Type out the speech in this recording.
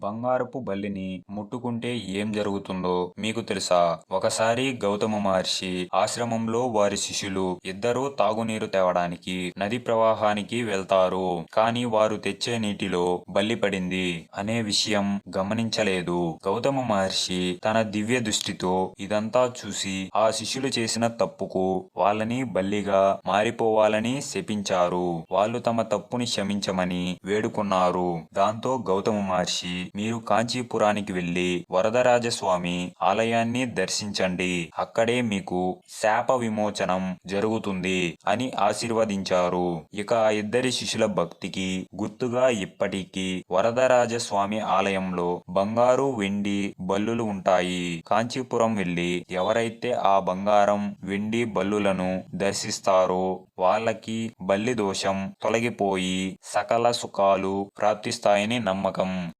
బంగారపు బల్లిని ముట్టుకుంటే ఏం జరుగుతుందో మీకు తెలుసా? ఒకసారి గౌతమ మహర్షి ఆశ్రమంలో వారి శిష్యులు ఇద్దరూ తాగునీరు తేవడానికి నది ప్రవాహానికి వెళ్తారు. కానీ వారు తెచ్చే నీటిలో బల్లి పడింది అనే విషయం గమనించలేదు. గౌతమ మహర్షి తన దివ్య దృష్టితో ఇదంతా చూసి ఆ శిష్యులు చేసిన తప్పుకు వాళ్ళని బల్లిగా మారిపోవాలని శపించారు. వాళ్ళు తమ తప్పుని క్షమించమని వేడుకున్నారు. దాంతో గౌతమ మహర్షి మీరు కాంచీపురానికి వెళ్ళి వరదరాజస్వామి ఆలయాన్ని దర్శించండి. అక్కడే మీకు శాప విమోచనం జరుగుతుంది అని ఆశీర్వదించారు. ఇక ఆ ఇద్దరి శిష్యుల భక్తికి గుర్తుగా ఇప్పటికీ వరదరాజస్వామి ఆలయంలో బంగారు వెండి బల్లులు ఉంటాయి. కాంచీపురం వెళ్ళి ఎవరైతే ఆ బంగారం వెండి బల్లులను దర్శిస్తారో వాళ్ళకి బల్లి దోషం తొలగిపోయి సకల సుఖాలు ప్రాప్తిస్తాయని నమ్మకం.